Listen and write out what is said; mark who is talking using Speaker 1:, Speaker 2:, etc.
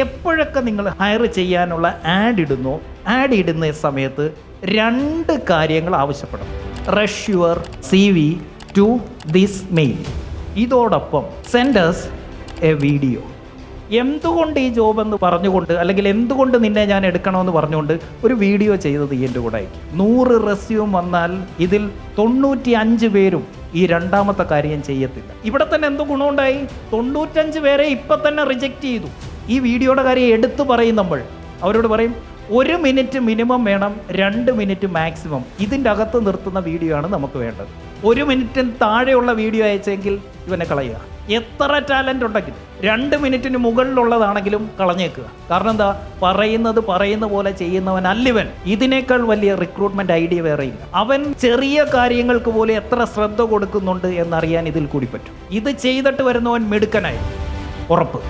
Speaker 1: എപ്പോഴൊക്കെ നിങ്ങൾ ഹയർ ചെയ്യാനുള്ള ആഡ് ഇടുന്നു? ആഡ് ഇടുന്ന സമയത്ത് രണ്ട് കാര്യങ്ങൾ ആവശ്യപ്പെടണം rush your C V to this mail ഇതോടൊപ്പം സെൻഡേഴ്സ് എ വീഡിയോ എന്തുകൊണ്ട് ഈ ജോബ് എന്ന് പറഞ്ഞുകൊണ്ട് അല്ലെങ്കിൽ എന്തുകൊണ്ട് നിന്നെ ഞാൻ എടുക്കണമെന്ന് പറഞ്ഞുകൊണ്ട് ഒരു വീഡിയോ ചെയ്തത് എന്റെ കൂടെ അയക്കും നൂറ് റെസ്യൂം വന്നാൽ ഇതിൽ തൊണ്ണൂറ്റി അഞ്ച് പേരും ഈ രണ്ടാമത്തെ കാര്യം ചെയ്യത്തില്ല. ഇവിടെ തന്നെ എന്ത് ഗുണമുണ്ടായി? തൊണ്ണൂറ്റഞ്ച് പേരെ ഇപ്പം തന്നെ റിജക്റ്റ് ചെയ്തു. ഈ വീഡിയോയുടെ കാര്യം എടുത്തു പറയും നമ്മൾ. അവരോട് പറയും ഒരു മിനിറ്റ് മിനിമം വേണം രണ്ട് മിനിറ്റ് മാക്സിമം ഇതിന്റെ അകത്ത് നിർത്തുന്ന വീഡിയോ ആണ് നമുക്ക് വേണ്ടത്. ഒരു മിനിറ്റിന് താഴെയുള്ള വീഡിയോ അയച്ചെങ്കിൽ ഇവനെ കളയുക. എത്ര ടാലന്റ് ഉണ്ടെങ്കിലും രണ്ട് മിനിറ്റിന് മുകളിലുള്ളതാണെങ്കിലും കളഞ്ഞേക്കുക. കാരണം എന്താ? പറയുന്നത് പറയുന്ന പോലെ ചെയ്യുന്നവൻ ചെയ്യുന്നവനല്ലിവൻ ഇതിനേക്കാൾ വലിയ റിക്രൂട്ട്മെന്റ് ഐഡിയ വേറെ വേറെയില്ല അവൻ ചെറിയ കാര്യങ്ങൾക്ക് പോലും എത്ര ശ്രദ്ധ കൊടുക്കുന്നുണ്ട് എന്നറിയാൻ ഇതിൽ കൂടി പറ്റും. ഇത് ചെയ്തിട്ട് വരുന്നവൻ മിടുക്കനായി. ഉറപ്പ്.